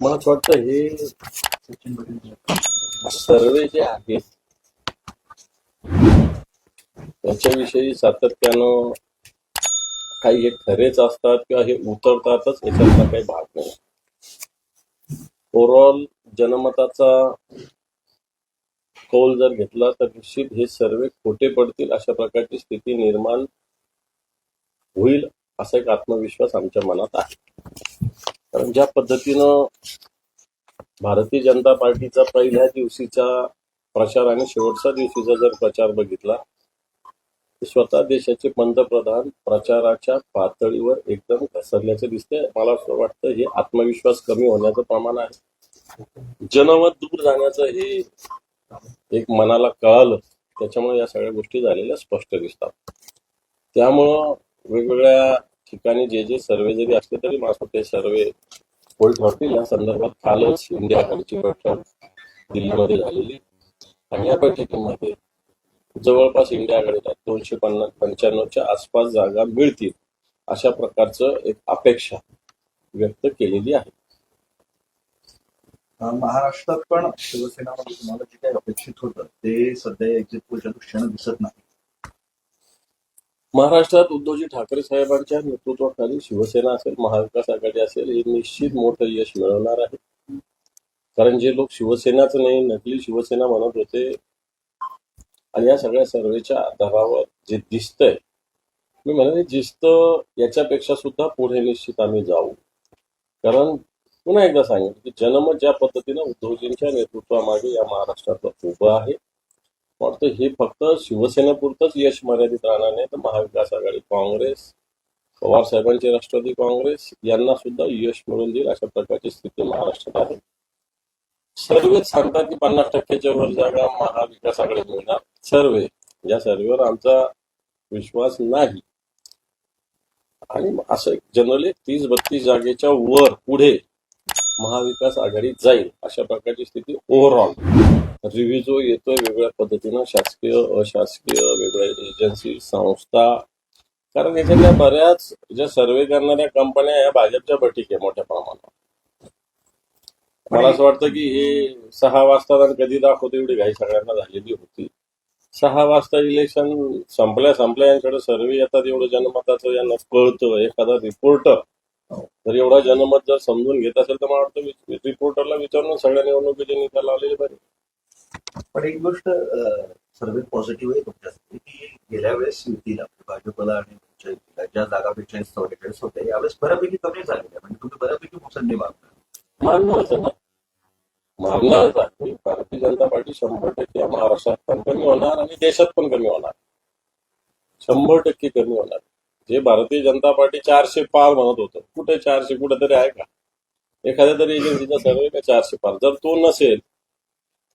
मला असं वाटतं हे सर्वे जे आहेत त्याच्याविषयी सातत्यानं काही हे खरेच असतात किंवा हे उतरतातच याच्यातला काही भाग नाही. ओव्हरऑल जनमताचा कौल जर घेतला तर निश्चित हे सर्वे खोटे पडतील अशा प्रकारची स्थिती निर्माण होईल असा एक आत्मविश्वास आमच्या मनात आहे. कारण ज्या पद्धतीनं भारतीय जनता पार्टीचा पहिल्या दिवशीचा प्रचार आणि शेवटच्या दिवशीचा जर प्रचार बघितला स्वतः देशाचे पंतप्रधान प्रचाराच्या पातळीवर एकदम घसरल्याचे दिसते मला असं वाटतं हे आत्मविश्वास कमी होण्याचं प्रमाण आहे. जनमत दूर जाण्याचं हे एक मनाला कळालं. त्याच्यामुळे या सगळ्या गोष्टी झालेल्या स्पष्ट दिसतात. त्यामुळं वेगवेगळ्या ठिकाणी जे जे सर्वे जरी असले तरी माझं ते सर्वे होईल ठरतील. या संदर्भात कालच इंडिया आघाडीची बैठक दिल्लीमध्ये झालेली. आणि या बैठकीमध्ये जवळपास इंडिया आघाडीला दोनशे पन्नास पंच्याण्णवच्या आसपास जागा मिळतील अशा प्रकारचं एक अपेक्षा व्यक्त केलेली आहे. महाराष्ट्रात पण शिवसेनामध्ये तुम्हाला जे काही अपेक्षित होतं ते सध्या एक्झिट पोलच्या दृष्टीनं दिसत नाही. महाराष्ट्रात उद्धवजी ठाकरे साहेबांच्या नेतृत्वाखाली शिवसेना असेल महाविकास आघाडी असेल हे निश्चित मोठं यश मिळवणार आहे. कारण जे लोक शिवसेनाच नाही नकली शिवसेना म्हणत होते आणि या सगळ्या सर्वेच्या आधारावर जे दिसतंय मी म्हणाले दिसत याच्यापेक्षा सुद्धा पुढे निश्चित आम्ही जाऊ. कारण पुन्हा एकदा सांगितलं की जनमत ज्या पद्धतीनं उद्धवजींच्या नेतृत्वामागे या महाराष्ट्रात उभं आहे वाटतं हे फक्त शिवसेनेपुरतंच यश मर्यादित राहणार नाही तर महाविकास आघाडी काँग्रेस पवार साहेबांचे राष्ट्रवादी काँग्रेस यांना सुद्धा यश मिळून देईल अशा प्रकारची स्थिती महाराष्ट्रात आहे. सर्वेच सांगतात की पन्नास टक्क्याच्या वर जागा महाविकास आघाडी मिळणार. सर्वे. या सर्वेवर आमचा विश्वास नाही. आणि असं जनरली तीस बत्तीस जागेच्या वर पुढे महाविकास आघाडी जाईल अशा प्रकारची स्थिती ओव्हरऑल रिव्ह्यू जो येतोय वेगवेगळ्या पद्धतीनं शासकीय अशासकीय वेगवेगळ्या एजन्सी संस्था. कारण याच्यातल्या बऱ्याच ज्या सर्वे करणाऱ्या कंपन्या या भाजपच्या बटीक आहे मोठ्या प्रमाणात. मला असं वाटतं की हे सहा वाजता कधी दाखवतो एवढी घाई सगळ्यांना झालेली होती. सहा वाजता इलेक्शन संपल्या संपल्या यांच्याकडे सर्वे येतात एवढं जनमताचं यांना कळतं. एखादा रिपोर्टर तर एवढा जनमत जर समजून घेत असेल तर मला वाटतं रिपोर्टरला विचारून सगळ्या निवडणुकीचे निकाल आलेले बरे. पण एक गोष्ट सर्वे पॉझिटिव्ह आहे तुमच्यासाठी की गेल्या वेळेस युतीला भाजपला आणि तुमच्या ज्या जागा बेचाळीस चौवेचाळीस होत्या यावेळेस बऱ्यापैकी कमी झालेल्या म्हणजे तुम्ही बऱ्यापैकी मुसंडी आहे. भारतीय जनता पार्टी शंभर टक्के महाराष्ट्रात पण कमी होणार आणि देशात पण कमी होणार. शंभर टक्के कमी होणार. जे भारतीय जनता पार्टी चारशे पार म्हणत होतं. कुठे चारशे? कुठे तरी आहे का? एखाद्या तरी एजन्सीचा सर्वे का चारशे पार? जर तो नसेल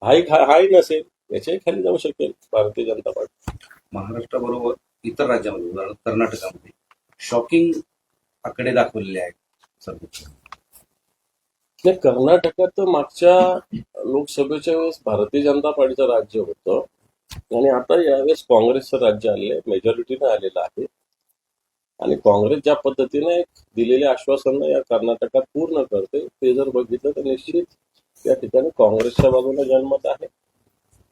हाही हाही नसेल याच्याही खाली जाऊ शकेल भारतीय जनता पार्टी. महाराष्ट्राबरोबर इतर राज्यामध्ये उदाहरण कर्नाटकामध्ये शॉकिंग आकडे दाखवलेले आहेत सर्वेचे नाही कर्नाटकात तर मागच्या लोकसभेच्या वेळेस भारतीय जनता पार्टीचं राज्य होतं. आणि आता यावेळेस काँग्रेसचं राज्य आलेलं आहे मेजॉरिटीने आलेलं आहे. आणि काँग्रेस ज्या पद्धतीने दिलेले आश्वासन या कर्नाटकात पूर्ण करते ते जर बघितलं तर निश्चित या ठिकाणी काँग्रेसच्या बाजूला जनमत आहे.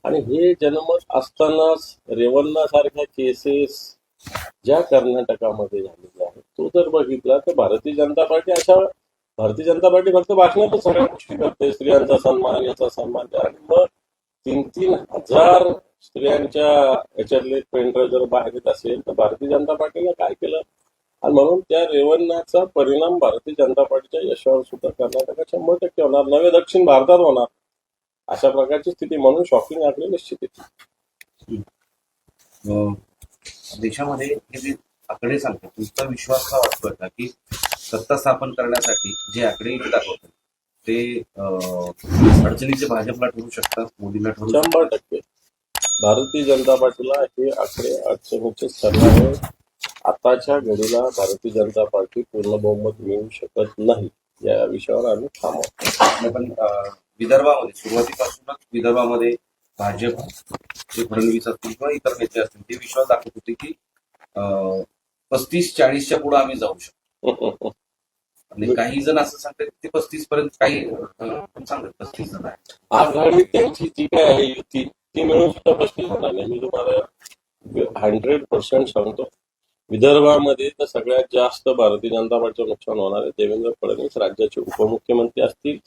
आणि हे जनमत असतानाच रेवन्ना सारख्या केसेस ज्या कर्नाटकामध्ये झालेल्या आहेत तो जर बघितला तर भारतीय जनता पार्टी अशा भारतीय जनता पार्टी फक्त भाषणातच सगळ्या गोष्टी करते. स्त्रियांचा सन्मान याचा सन्मान आणि मग तीन तीन हजार स्त्रियांच्या याच्यातले पेंटर जर बाहेर येत असेल तर भारतीय जनता पार्टीने काय केलं? आणि म्हणून त्या रेवन्नाचा परिणाम भारतीय जनता पार्टीच्या यशावर सुद्धा कर्नाटकात शंभर टक्के होणार नवे दक्षिण भारतात होणार अशा प्रकारची स्थिती म्हणून शॉकिंग आकडे निश्चित येते देशामध्ये हे जे आकडे सांगतात तुमचा विश्वास का वाटतोय का की सत्ता स्थापन करण्यासाठी जे आकडे इथे दाखवतात ते अडचणीचे भाजपला ठरू शकतात मोदींना ठरू शंभर टक्के. भारतीय जनता पार्टीला हे आकडे अडचणीचे ठरणार आताच्या घडीला भारतीय जनता पार्टी पूर्ण बहुमत मिळवू शकत नाही या विषयावर आम्ही नाही, पण विदर्भामध्ये सुरुवातीपासूनच विदर्भामध्ये भाजप जे फडणवीस असतील किंवा इतर नेते असतील ते विश्वास दाखवत होते की पस्तीस चाळीसच्या पुढे आम्ही जाऊ शकतो. आणि काही जण असं सांगतात की ते पस्तीस पर्यंत काही सांगतात पस्तीस जण आहे आघाडी त्यांची जी काय आहे युती ती मिळून सुद्धा पस्तीस होणार नाही मी तुम्हाला हंड्रेड पर्सेंट सांगतो. विदर्भामध्ये तर सगळ्यात जास्त भारतीय जनता पार्टीचं नुकसान होणार आहे. देवेंद्र फडणवीस राज्याचे उपमुख्यमंत्री असतील.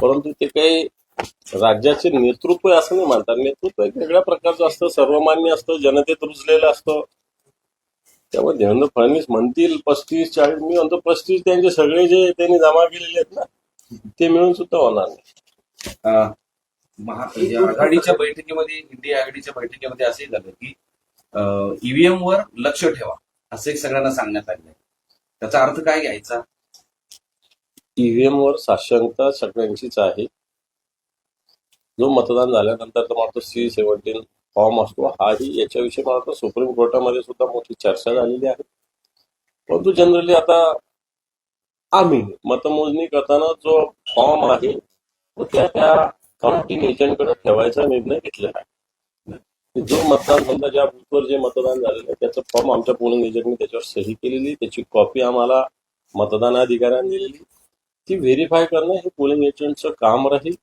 परंतु ते काही राज्याचे नेतृत्व असं नाही मानतात नेतृत्व एक वेगळ्या प्रकारचं असतं. सर्वमान्य असतं. जनतेत रुजलेलं असतं. त्यामुळे देवेंद्र फडणवीस म्हणतील पस्तीस चाळीस मी म्हणतो पस्तीस त्यांचे सगळे जे त्यांनी जमा केलेले आहेत ना ते मिळून सुद्धा होणार नाही. आघाडीच्या बैठकीमध्ये इंडिया आघाडीच्या बैठकीमध्ये असंही झालं की ईव्हीएम वर लक्ष ठेवा. असं एक सगळ्यांना सांगण्यात आलेलं आहे त्याचा अर्थ काय घ्यायचा? ईव्हीएम वर साक्षरता सगळ्यांचीच आहे. जो मतदान झाल्यानंतर मला सी सेव्हन्टीन फॉर्म असतो. हाही याच्याविषयी मला वाटतं सुप्रीम कोर्टामध्ये सुद्धा मोठी चर्चा झालेली आहे. परंतु जनरली आता आम्ही मतमोजणी करताना जो फॉर्म आहे तो त्या त्या काउंटिंग एजंटकडे ठेवायचा निर्णय घेतलेला आहे. जो मतदान समजा ज्या बूथवर जे मतदान झालेलं आहे त्याचं फॉर्म आमच्या पोलिंग एजंटने त्याच्यावर सही केलेली त्याची कॉपी आम्हाला मतदान अधिकाऱ्यांनी दिलेली. ती व्हेरीफाय करणं हे पोलिंग एजंटचं काम राहील.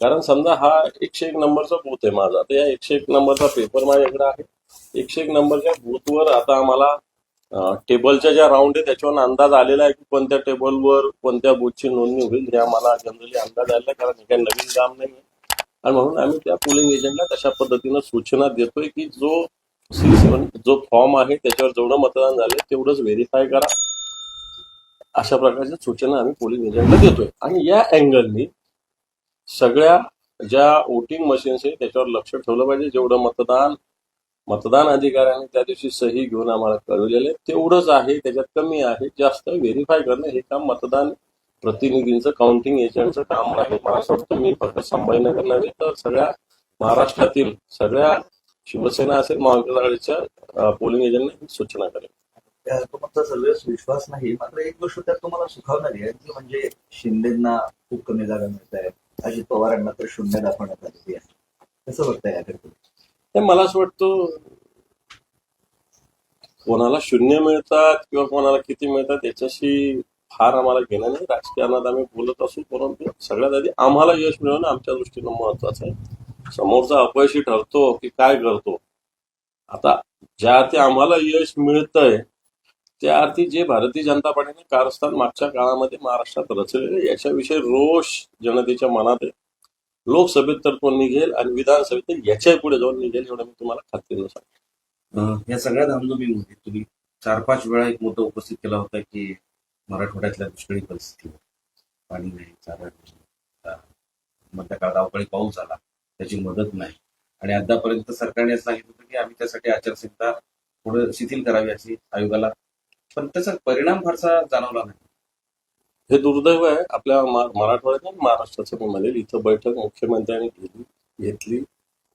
कारण समजा हा एकशे एक नंबरचा बूथ आहे माझा तर या एकशे एक नंबरचा पेपर माझ्याकडे आहे. एकशे एक नंबरच्या बूथवर आता आम्हाला टेबलच्या ज्या राऊंड आहे त्याच्यावर अंदाज आलेला आहे की कोणत्या टेबलवर कोणत्या बूथची नोंदणी होईल हे आम्हाला जनरली अंदाज आलेला आहे कारण हे काही नवीन काम नाही आहे आणि म्हणून आम्ही त्या पोलिंग एजंटला तशा पद्धतीनं सूचना देतोय की जो सी सेवन जो फॉर्म आहे त्याच्यावर जेवढं मतदान झालं तेवढंच व्हेरीफाय करा. अशा प्रकारच्या सूचना आम्ही पोलिंग एजंटला देतोय. आणि या अँगलनी सगळ्या ज्या वोटिंग मशीन्स आहे त्याच्यावर लक्ष ठेवलं पाहिजे. जेवढं मतदान मतदान अधिकाऱ्याने त्या दिवशी सही घेऊन आम्हाला कळवलेलं आहे तेवढंच आहे त्याच्यात कमी आहे जास्त व्हेरीफाय करणं हे काम मतदान प्रतिनिधींचं काउंटिंग एजंटचं काम आहे मला असं वाटतं मी फक्त संभाजीनगर नव्हे तर सगळ्या महाराष्ट्रातील सगळ्या शिवसेना असेल महाविकास आघाडीच्या पोलिंग एजंटने सूचना करेल तुमचा सर्वेस विश्वास नाही. मात्र एक गोष्ट त्यात तुम्हाला सुखावणारी आहे ती म्हणजे शिंदेना खूप कमी जागा मिळत आहेत. अजित पवारांना तर शून्य दाखवण्यात आलेली आहे. कसं बघताय याकडे मला असं वाटतं कोणाला शून्य मिळतात किंवा कोणाला किती मिळतात याच्याशी फार आम्हाला घेणं नाही. राजकारणात आम्ही बोलत असू परंतु सगळ्यात आधी आम्हाला यश मिळवणं आमच्या दृष्टीनं महत्वाचं आहे. समोरचा अपयशी ठरतो की काय करतो? आता ज्या ते आम्हाला यश मिळतंय त्या अर्थी जे भारतीय जनता पार्टीने कारस्थान मागच्या काळामध्ये महाराष्ट्रात रचलेले याच्याविषयी रोष जनतेच्या मनात आहे. लोकसभेत तर तो निघेल आणि विधानसभेत याच्या याच्याही पुढे जाऊन निघेल एवढं मी तुम्हाला खात्रीनं सांगतो. या सगळ्या धामधुमीमध्ये तुम्ही चार पाच वेळा एक मुद्दा उपस्थित केला होता की मराठवाड्यातल्या दुष्काळी परिस्थिती पाणी नाही चारा नाही मधल्या काळात अवकाळी पाऊस आला त्याची मदत नाही. आणि आतापर्यंत सरकारने सांगितलं होतं की आम्ही त्यासाठी आचारसंहिता पुढे शिथिल करावी अशी आयोगाला पण त्याचा परिणाम फारसा जाणवला नाही. हे दुर्दैव आहे. आपल्या मराठवाड्यात आणि महाराष्ट्राचं मी म्हणेल इथं बैठक मुख्यमंत्र्यांनी घेतली घेतली.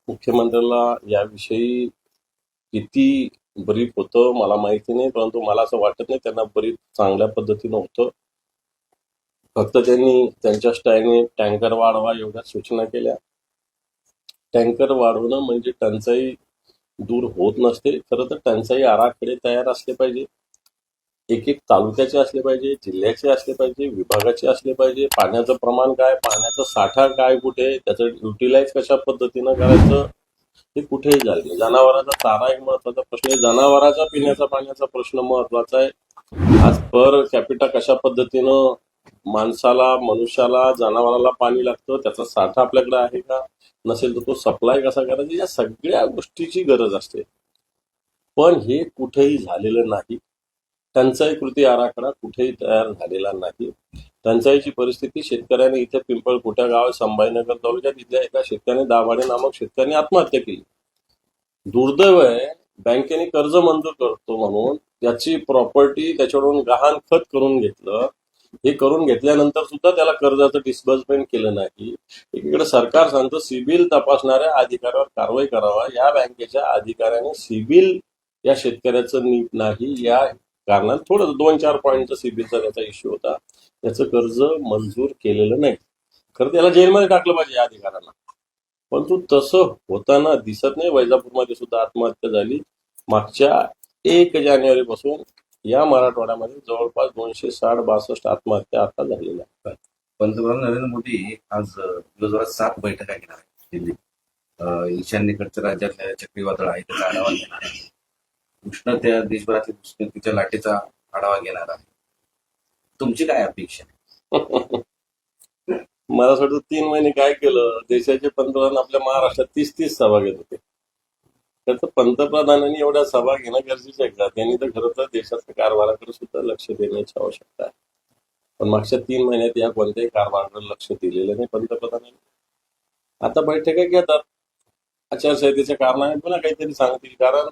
मुख्यमंत्र्याला याविषयी किती ब्रीफ होतं मला माहिती नाही परंतु मला असं वाटत नाही त्यांना ब्रीफ चांगल्या पद्धतीनं होतं. फक्त त्यांनी त्यांच्या स्टाईलने टँकर वाढवा एवढ्या सूचना केल्या. टँकर वाढवणं म्हणजे टंचाई दूर होत नसते. खरं तर टंचाई आराखडे तयार असले पाहिजे. एक एक तालुक्याचे असले पाहिजे जिल्ह्याचे असले पाहिजे विभागाचे असले पाहिजे. पाण्याचं प्रमाण काय पाण्याचा साठा काय कुठे त्याचं युटिलाइज कशा पद्धतीनं करायचं ते कुठेही झाले. जनावरांचा चारा एक महत्त्वाचा प्रश्न आहे. जनावरांचा पिण्याचा पाण्याचा प्रश्न महत्त्वाचा आहे. आज पर कॅपिटा कशा पद्धतीनं माणसाला मनुष्याला जनावराला पाणी लागतं त्याचा साठा आपल्याकडे आहे का? नसेल तर तो सप्लाय कसा करायचा? या सगळ्या गोष्टीची गरज असते. पण हे कुठेही झालेलं नाही. टंचाई कृती आराखडा कुठेही तयार झालेला नाही. टंचाईची परिस्थिती शेतकऱ्याने इथे पिंपळकुट्या गाव संभाजीनगर तालुक्यात इथल्या एका शेतकऱ्याने दाभाडे नामक शेतकऱ्याने आत्महत्या केली. दुर्दैव आहे बँकेने कर्ज मंजूर करतो म्हणून त्याची प्रॉपर्टी त्याच्याकडून गहाण खत करून घेतलं. हे करून घेतल्यानंतर सुद्धा त्याला कर्जाचं डिस्बर्समेंट केलं नाही. एकीकडे सरकार सांगतं सिबिल तपासणाऱ्या अधिकाऱ्यावर कारवाई करावा. या बँकेच्या अधिकाऱ्याने सिबिल या शेतकऱ्याचं नीट नाही या कारणाने थोडं दोन चार पॉईंटचा सीबीचा त्याचा इश्यू होता. त्याचं कर्ज मंजूर केलेलं नाही. खरं त्याला जेलमध्ये टाकलं पाहिजे या अधिकाऱ्यांना परंतु तसं होताना दिसत नाही. वैजापूरमध्ये सुद्धा आत्महत्या झाली. मागच्या एक जानेवारी पासून या मराठवाड्यामध्ये जवळपास दोनशे साठ बासष्ट आत्महत्या आता झालेल्या आहेत. पंतप्रधान नरेंद्र मोदी आज दिवसभरात सात बैठका घेणार आहेत दिल्लीत. ईशान्येकडच्या राज्यातल्या चक्रीवादळ आहे त्याचा आढावा घेणार आहे उष्णत्या देशभरातील उष्णतेच्या लाटेचा आढावा घेणार आहे. तुमची काय अपेक्षा मला असं वाटतं तीन महिने काय केलं देशाचे पंतप्रधान आपल्या महाराष्ट्रात तीस तीस सभा घेत होते. त्याचं पंतप्रधानांनी एवढ्या सभा घेणं गरजेचं आहे का? त्यांनी तर खरं तर देशाच्या कारभाराकडे सुद्धा लक्ष देण्याची आवश्यकता आहे. पण मागच्या तीन महिन्यात या कोणत्याही कारभाराकडे लक्ष दिलेलं नाही पंतप्रधानांनी. आता बैठका घेतात. आचारसंहितेच्या कारणाने पुन्हा काहीतरी सांगतील. कारण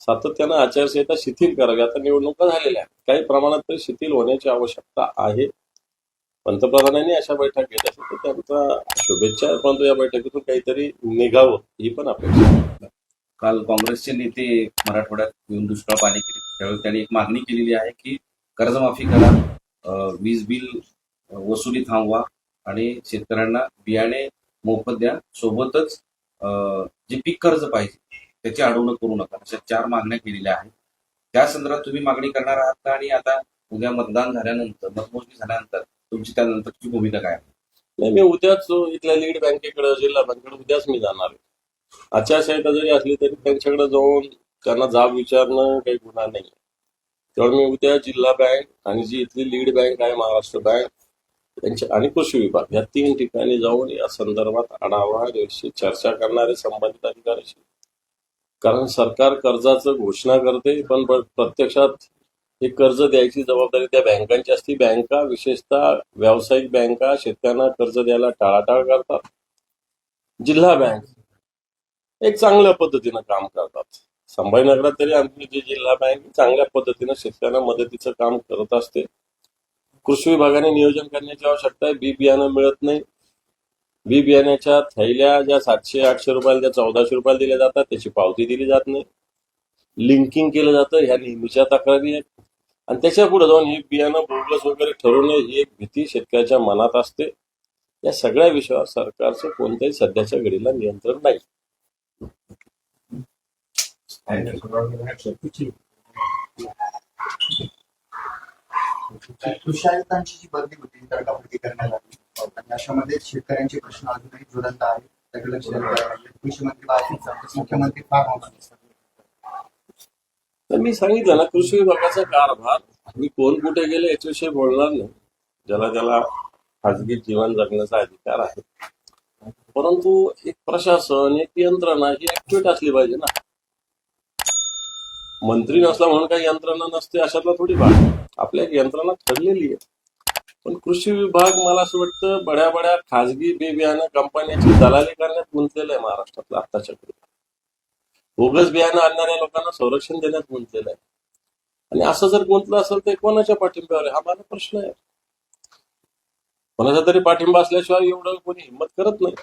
सातत्यानं आचारसंहिता शिथिल करावी. आता निवडणुका झालेल्या काही प्रमाणात तरी शिथिल होण्याची आवश्यकता आहे. पंतप्रधानांनी अशा बैठक घेत असेल तर त्यांचा शुभेच्छा परंतु या बैठकीतून काहीतरी निघावं ही पण अपेक्षा काल काँग्रेसचे नेते मराठवाड्यात येऊन दुष्काळ पाणी केले. त्यावेळी त्यांनी एक मागणी केलेली आहे की कर्जमाफी करा वीज बिल वसुली थांबवा आणि शेतकऱ्यांना बियाणे मोफत द्या. सोबतच अ, जे पीक कर्ज पाहिजे त्याची अडवणूक करू नका. अशा चार मागण्या केलेल्या आहेत. त्या संदर्भात तुम्ही मागणी करणार आहात का? आणि आता उद्या मतदान झाल्यानंतर मतमोजणी झाल्यानंतर तुमची त्यानंतरची भूमिका काय आहे? नाही मी उद्याच इथल्या लीड बँकेकडे जिल्हा बँकेकडे उद्याच मी जाणार आहे. आचारसंहिता जरी असली तरी त्यांच्याकडे जाऊन त्यांना जाब विचारणं काही गुन्हा नाही त्यामुळे मी उद्या जिल्हा बँक आणि जी इथली लीड बँक आहे महाराष्ट्र बँक त्यांच्या आणि कृषी विभाग या तीन ठिकाणी जाऊन या संदर्भात आढावा चर्चा करणारे संबंधित अधिकाऱ्याशी कारण सरकार कर्जाचं घोषणा करते पण प्रत्यक्षात हे कर्ज द्यायची जबाबदारी त्या बँकांची असते. बँका विशेषतः व्यावसायिक बँका शेतकऱ्यांना कर्ज द्यायला टाळाटाळ करतात. जिल्हा बँक एक चांगल्या पद्धतीनं काम करतात. संभाजीनगरात तरी आमची जी जिल्हा बँक चांगल्या पद्धतीनं शेतकऱ्यांना मदतीचं काम करत असते. कृषी विभागाने नियोजन करण्याची आवश्यकता आहे. बी बियाणं मिळत नाही. बी बियाण्याच्या थैल्या ज्या सातशे आठशे रुपयाला ज्या चौदाशे रुपयाला दिल्या जातात त्याची पावती दिली जात नाही. लिंकिंग केलं जातं ह्या नेहमीच्या तक्रारी आहेत. आणि त्याच्या पुढे जाऊन हे बियाणं बोगस वगैरे ठरू नये ही एक भीती शेतकऱ्याच्या मनात असते. या सगळ्या विषयावर सरकारचं कोणत्याही सध्याच्या घडीला नियंत्रण नाही. जी बदली होती तडकाफडकी करण्यात आली. आणि अशामध्ये शेतकऱ्यांचे प्रश्न अजूनही ज्वलंत आहेत. त्याकडे लक्ष कृषी मंत्री बाजूला मुख्यमंत्री फार मोठा तर मी सांगितलं ना कृषी विभागाचा कारभार मी कोण कुठे गेले याच्याविषयी बोलणार नाही. ज्याला त्याला खाजगी जीवन जगण्याचा अधिकार आहे. परंतु एक प्रशासन एक यंत्रणा ही ऍक्टिव्हेट असली पाहिजे ना. मंत्री नसला म्हणून काही यंत्रणा नसते अशातला थोडी भाग. आपल्या एक यंत्रणा ठरलेली आहे. पण कृषी विभाग मला असं वाटतं बड्या बड्या खाजगी बी बियाणं कंपन्याची दलाली करण्यात गुंतलेलं आहे महाराष्ट्रातलं आत्ताच्या पिढीला बोगस बियाणं आणणाऱ्या लोकांना संरक्षण देण्यात गुंतलेलं आहे. आणि असं जर गुंतलं असेल तर कोणाच्या पाठिंब्यावर आहे? हा माझा प्रश्न आहे. कोणाचा तरी पाठिंबा असल्याशिवाय एवढं कोणी हिंमत करत नाही.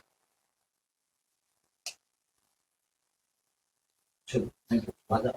थँक्यू माझा